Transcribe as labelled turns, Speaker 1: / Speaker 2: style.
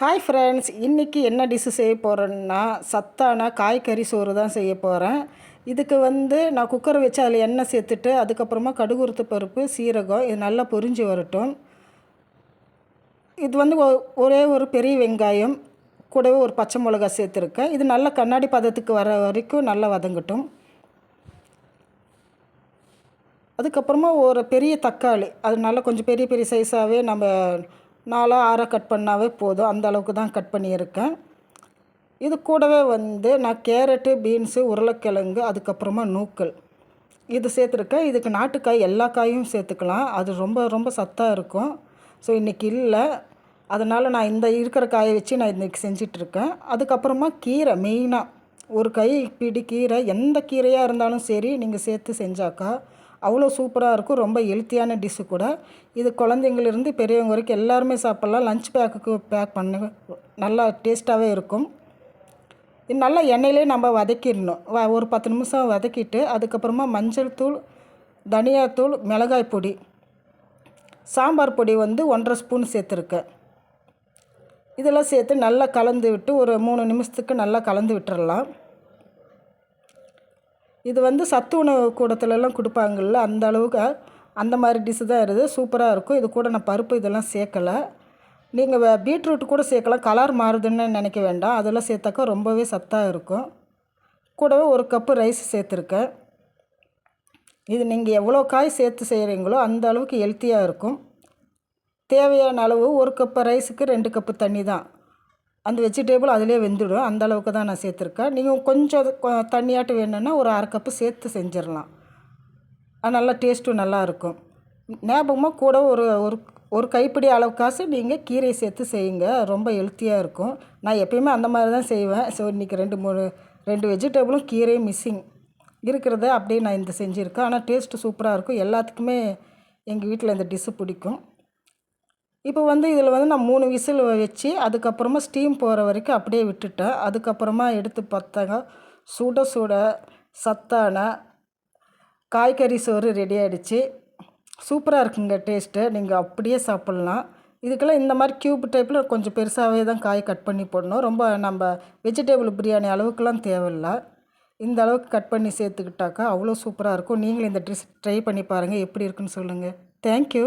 Speaker 1: Hi friends இன்றைக்கி என்ன dish செய்ய போகிறேன்னா சத்தான காய்கறி சோறு தான் செய்ய போகிறேன் இதுக்கு வந்து நான் குக்கரை வச்சு அதில் எண்ணெய் சேர்த்துட்டு அதுக்கப்புறமா கடுகுருத்து பருப்பு சீரகம் இது நல்லா பொரிஞ்சு வரட்டும். இது வந்து ஒ- ஒரே ஒரு பெரிய வெங்காயம் கூடவே ஒரு பச்சை மிளகாய் சேர்த்துருக்கேன். இது நல்ல கண்ணாடி பதத்துக்கு வர வரைக்கும் நல்லா வதங்கட்டும். அதுக்கப்புறமா ஒரு பெரிய தக்காளி அது நல்லா கொஞ்சம் பெரிய பெரிய சைஸாகவே நம்ம நாலாக ஆறாக கட் பண்ணாவே போதும். அந்த அளவுக்கு தான் கட் பண்ணியிருக்கேன். இது கூடவே வந்து நான் கேரட்டு பீன்ஸு உருளைக்கிழங்கு அதுக்கப்புறமா நூக்கல். இது சேர்த்துருக்கேன். இதுக்கு நாட்டுக்காய் எல்லா காயும் சேர்த்துக்கலாம். அது ரொம்ப ரொம்ப சத்தாக இருக்கும். ஸோ இன்றைக்கி இல்லை. அதனால் நான் இந்த இருக்கிற காயை வச்சு நான் இன்றைக்கி செஞ்சிட்ருக்கேன். அதுக்கப்புறமா கீரை மெயினாக ஒரு கை பிடி கீரை எந்த கீரையாக இருந்தாலும் சரி நீங்கள் சேர்த்து செஞ்சாக்கா அவ்வளோ சூப்பராக இருக்கும். ரொம்ப ஹெல்த்தியான டிஷ்ஷு கூட. இது குழந்தைங்கள்லேருந்து பெரியவங்க வரைக்கும் எல்லாருமே சாப்பிட்லாம். லஞ்ச் பேக்குக்கு பேக் பண்ண. நல்லா டேஸ்ட்டாகவே இருக்கும். இது நல்லா எண்ணெயிலே நம்ம வதக்கிடணும். வ ஒரு பத்து நிமிஷம் வதக்கிட்டு அதுக்கப்புறமா மஞ்சள் தூள் தனியாத்தூள் மிளகாய் பொடி. சாம்பார் பொடி வந்து ஒன்றரை ஸ்பூன் சேர்த்துருக்கேன். இதெல்லாம் சேர்த்து நல்லா கலந்து விட்டு ஒரு மூணு நிமிஷத்துக்கு நல்லா கலந்து விட்டுறலாம். இது வந்து சத்து உணவு கூடத்துலலாம் கொடுப்பாங்கள்ல அந்த அளவுக்கு அந்த மாதிரி டிஷ்ஷு தான் இருக்குது. சூப்பராக இருக்கும். இது கூட நான் பருப்பு இதெல்லாம் சேர்க்கலை. நீங்கள் பீட்ரூட் கூட சேர்க்கலாம். கலர் மாறுதுன்னு நினைக்க வேண்டாம். அதெல்லாம் சேர்த்தாக்கா ரொம்பவே சத்தாக இருக்கும். கூடவே ஒரு கப்பு ரைஸ் சேர்த்துருக்கேன். இது நீங்கள் எவ்வளோ காய் சேர்த்து செய்கிறீங்களோ அந்த அளவுக்கு ஹெல்த்தியாக இருக்கும். தேவையான அளவு ஒரு கப்பு ரைஸுக்கு ரெண்டு கப்பு தண்ணி தான். அந்த வெஜிடேபிள் அதிலே வெந்துடும். அந்த அளவுக்கு தான் நான் சேர்த்துருக்கேன். நீங்கள் கொஞ்சம் அது தண்ணியாட்டு வேணும்னா ஒரு அரை கப்பு சேர்த்து செஞ்சிடலாம். அது நல்லா டேஸ்ட்டும் நல்லாயிருக்கும் ஞாபகமாக கூட ஒரு ஒரு ஒரு கைப்பிடி அளவுக்காசு நீங்கள் கீரை சேர்த்து செய்யுங்க. ரொம்ப ஹெல்த்தியாக இருக்கும். நான் எப்பயுமே அந்த மாதிரி தான் செய்வேன். ஸோ இன்றைக்கி ரெண்டு மூணு ரெண்டு வெஜிடபிளும் கீரையும் மிஸ்ஸிங் இருக்கிறத அப்படியே நான் இந்த செஞ்சுருக்கேன். ஆனால் டேஸ்ட்டு சூப்பராக இருக்கும். எல்லாத்துக்குமே எங்கள் வீட்டில் இந்த டிஷ்ஷு பிடிக்கும். இப்போ வந்து இதில் வந்து நான் மூணு விசில் வச்சு அதுக்கப்புறமா ஸ்டீம் போகிற வரைக்கும் அப்படியே விட்டுட்டேன். அதுக்கப்புறமா எடுத்து பார்த்தாங்க சுட சுட சத்தான காய்கறி சோறு ரெடி ஆகிடுச்சு சூப்பராக இருக்குங்க டேஸ்ட்டு நீங்கள் அப்படியே சாப்பிட்லாம். இதுக்கெல்லாம் இந்த மாதிரி க்யூப் டைப்பில் கொஞ்சம் பெருசாகவே தான் காய் கட் பண்ணி போடணும். ரொம்ப நம்ம வெஜிடபிள் பிரியாணி அளவுக்குலாம் தேவையில்லை. இந்த அளவுக்கு கட் பண்ணி சேர்த்துக்கிட்டாக்கா அவ்வளோ சூப்பராக இருக்கும். நீங்களும் இந்த ட்ரெஸ் ட்ரை பண்ணி பாருங்கள் எப்படி இருக்குன்னு சொல்லுங்கள் தேங்க்யூ